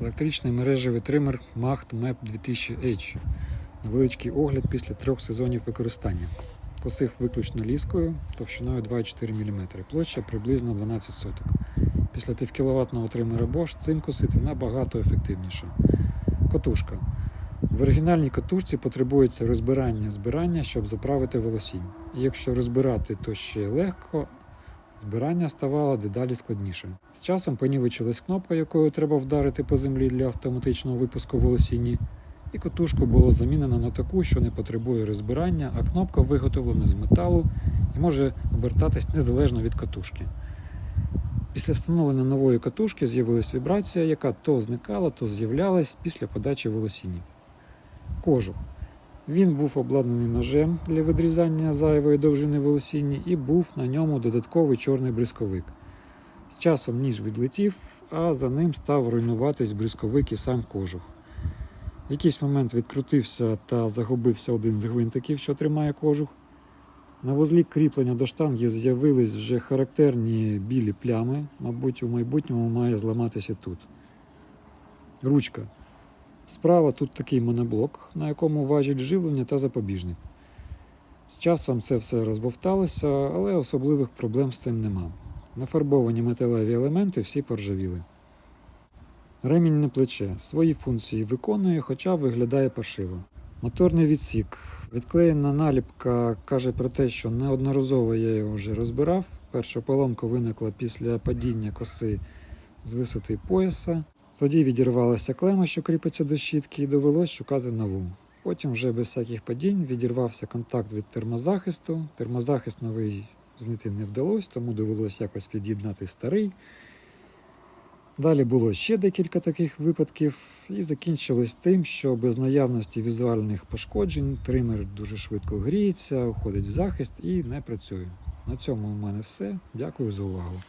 Електричний мережевий тример Macht MEP 2000H. Невеличкий огляд після трьох сезонів використання. Косив виключно ліскою товщиною 2,4 мм, площа приблизно 12 соток. Після півкіловатного тримера Bosch цим косити набагато ефективніше. Котушка. В оригінальній катушці потребується розбирання збирання, щоб заправити волосінь. Якщо розбирати, то ще легко, збирання ставало дедалі складнішим. З часом понівечилась кнопка, якою треба вдарити по землі для автоматичного випуску волосіні, і котушку було замінено на таку, що не потребує розбирання, а кнопка виготовлена з металу і може обертатись незалежно від катушки. Після встановлення нової катушки з'явилась вібрація, яка то зникала, то з'являлась після подачі волосіні. Кожух. Він був обладнаний ножем для відрізання зайвої довжини волосіння і був на ньому додатковий чорний бризковик. З часом ніж відлетів, а за ним став руйнуватись бризковик і сам кожух. В якийсь момент відкрутився та загубився один з гвинтиків, що тримає кожух. На вузлі кріплення до штанги з'явились вже характерні білі плями, мабуть, у майбутньому має зламатися тут. Ручка. Справа тут такий моноблок, на якому важить живлення та запобіжник. З часом це все розбовталося, але особливих проблем з цим нема. Нафарбовані металеві елементи всі поржавіли. Ремінь на плече свої функції виконує, хоча виглядає паршиво. Моторний відсік. Відклеєна наліпка каже про те, що неодноразово я його вже розбирав. Перша поломка виникла після падіння коси з висоти пояса. Тоді відірвалася клема, що кріпиться до щітки, і довелось шукати нову. Потім вже без всяких падінь відірвався контакт від термозахисту. Термозахист новий знайти не вдалося, тому довелось якось під'єднати старий. Далі було ще декілька таких випадків, і закінчилось тим, що без наявності візуальних пошкоджень тример дуже швидко гріється, уходить в захист і не працює. На цьому у мене все. Дякую за увагу.